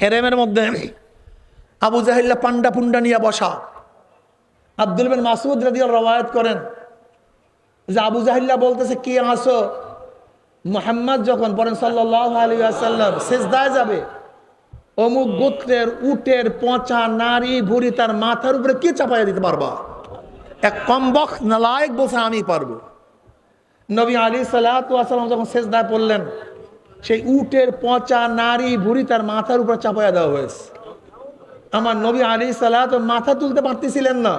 হেরেমের মধ্যে আবু জাহিল্লা পান্ডা পুন্ডা নিয়ে বসা। আব্দুল বিন মাসুদ রাদিয়াল রওয়ায়াত করেন যে আবু জাহিল্লা বলতেছে, কে আসো মোহাম্মদ যখন পড়েন সাল্লাহ আলী আসাল্লাম শেষদায় যাবে। অমুক গোত্রের উটের পচা নারী ভুড়ি তার মাথার উপরে কে চাপাইয়া দিতে পারবা? এক কম্বক নালায়ক বসে আমি পারব। নবী আলী সাল্লাম যখন শেষদায় পড়লেন সেই উটের পচা নারী ভুড়ি তার মাথার উপর চাপাইয়া দেওয়া হয়েছে। আমার নবী আলী সাল্লাহ মাথা তুলতে পারতেছিলেন না।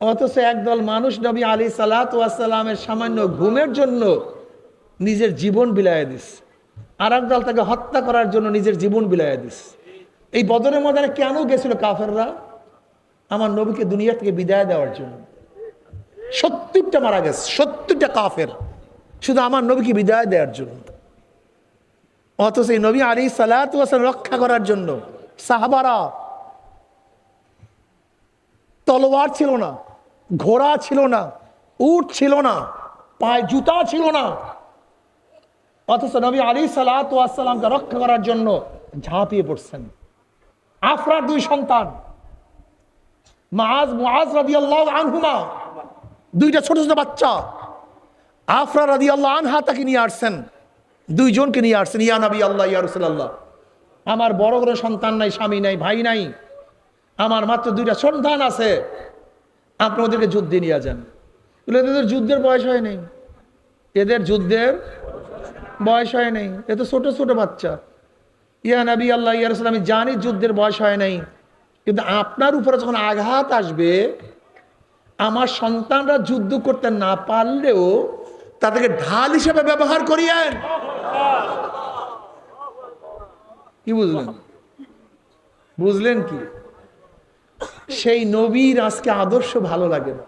অথচ একদল মানুষ নবী আলী সালাতামের সামান্য ঘুমের জন্য নিজের জীবন বিলায় দিস আর একদল তাকে হত্যা করার জন্য নিজের জীবন বিলায় দিস এই বদরের ময়দানে কেন গেছিল কাফেররা? আমার নবীকে দুনিয়া থেকে বিদায় দেওয়ার জন্য। সত্তরটা মারা গেছে, সত্তরটা কাফের। শুধু আমার নবীকে বিদায় দেওয়ার জন্য। অথচ এই নবী আলী সালাতাম রক্ষা করার জন্য সাহাবারা তলোয়ার ছিল না, ঘোড়া ছিল না, উট ছিল না, পায়ে জুতা ছিল না। অথচ নবী আলী সালাতামকে রক্ষা করার জন্য ঝাঁপিয়ে পড়ছেন। আফরার দুই সন্তান মাজ মুআজ রাদিয়াল্লাহু আনহুমা, দুইটা ছোট ছোট বাচ্চা। আফরা রাদি আল্লাহ আনহা তাকে নিয়ে আসছেন। দুইজনকে নিয়ে আসছেন, ইয়া নবী আল্লাহ ইয়া রাসূলুল্লাহ। আমার বড় বড় সন্তান নাই, স্বামী নাই, ভাই নাই। আমার মাত্র দুইটা সন্তান আছে। আপনি ওদেরকে যুদ্ধে নিয়ে যান। এদের যুদ্ধের বয়স হয় নাই। এদের যুদ্ধের বয়স হয় নাই। এ তো ছোটো, ছোট বাচ্চা। ইয়া নবী আল্লাহ ইয়া রাসূল আমি জানি যুদ্ধের বয়স হয় নাই। কিন্তু আপনার উপরে যখন আঘাত আসবে, আমার সন্তানরা যুদ্ধ করতে না পারলেও তাদেরকে ঢাল হিসেবে ব্যবহার করিয়েন। কি বুঝলেন? বুঝলেন কি? সেই নবীর আজকে আদর্শ ভালো লাগে না।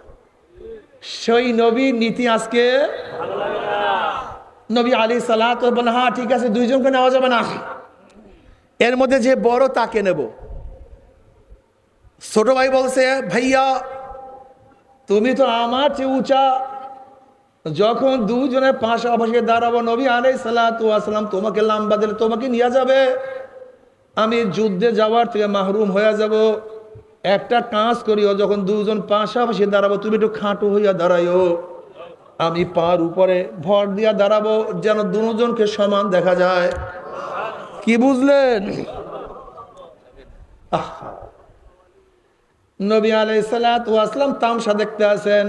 সেই নবীর নীতি আজকে নবী আলী সালাহ বলে হ্যাঁ ঠিক আছে, দুইজনকে নেওয়া যাবে না। এর মধ্যে যে বড় তাকে নেব। ছোট ভাই বলছে, ভাইয়া, তুমি তো আমার চেয়ে উঁচা যখন দুজনের পাশাপাশি দাঁড়াবো, নবী আলাই সালাম তোমাকে লাম্বা দিলে তোমাকে নিয়ে যাবে। আমি যুদ্ধে যাওয়ার থেকে মাহরুম হয়ে যাব। একটা কাজ করিও, যখন দুজন পাশাপাশি দাঁড়াবো, তুমি একটু খাঁটো হইয়া দাঁড়াইও। আমি পার উপরে ভর দিয়া দাঁড়াবো, যেন দুজনকে সমান দেখা যায়। কি বুঝলেন? নবী আলাই সালাম তামসা দেখতে আসেন।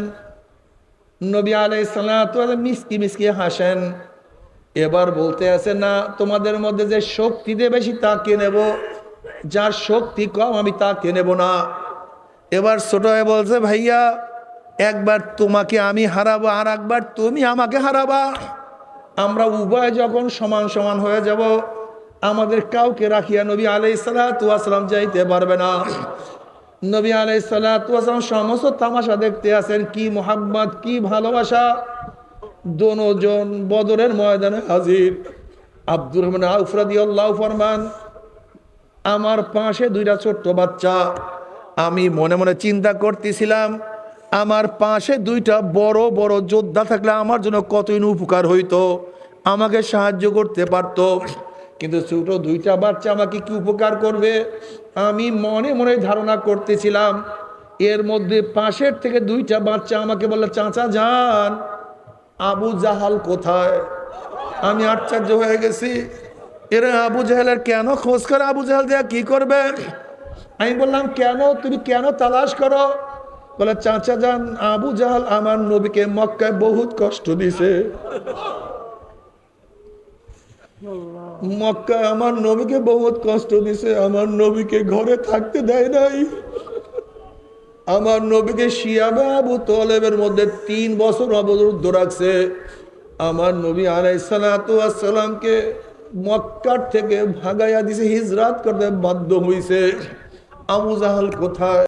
নবী আলাই সালাম মিসকি মিসকি হাসেন। এবার বলতে আছে, না, তোমাদের মধ্যে যে শক্তিতে বেশি তাকে নেব, যার শক্তি কম, আমি তাকে নেব না। এবার ছোট বলছে, ভাইয়া, একবার তোমাকে আমি হারাবো, আর একবার তুমি আমাকে হারাবা। আমরা উভয় যখন সমান সমান হয়ে যাব, আমাদের কাউকে রাখিয়া নবী আলাই সালাম যাইতে পারবে না। নবী আলাই সালাম সমস্ত তামাশা দেখতে আছেন কি মোহাম্মদ, কি ভালোবাসা। দোনোজন বদরের ময়দানে হাজির। আব্দুর রহমান আউফরাদি আল্লাহ ফরমান, আমার পাশে দুইটা ছোট্ট বাচ্চা। আমি মনে মনে চিন্তা করতেছিলাম, আমার পাশে দুইটা বড় বড় যোদ্ধা থাকলে আমার জন্য কতই উপকার হইতো। আমাকে সাহায্য করতে পারতো। কিন্তু ছোট দুইটা বাচ্চা আমাকে কি উপকার করবে? আমি মনে মনে ধারণা করতেছিলাম, এর মধ্যে পাশের থেকে দুইটা বাচ্চা আমাকে বলল, চাচা যান, আবু জাহাল কোথায়? আমি আশ্চর্য হয়ে গেছি। এরা আবু জাহালের কেন খোঁজ করে? আবু জাহাল দেয়া কি করবে? আমি বললাম, কেন? তুমি কেন তালাশ করো? বলে, চাচা যান, আবু জাহাল আমার নবীকে মক্কায় বহুত কষ্ট দিছে। মক্কা আমার নবীকে বহুত কষ্ট দিছে, আমার নবীকে ঘরে থাকতে দেয় নাই। আমার নবীকে শিয়াবে আবু তলেবের মধ্যে তিন বছর অবরুদ্ধ রাখছে। আমার নবী আলাইসালামকে মক্কার থেকে ভাগাইয়া দিছে, হিজরাত করতে বাধ্য হইছে। আবু জাহাল কোথায়?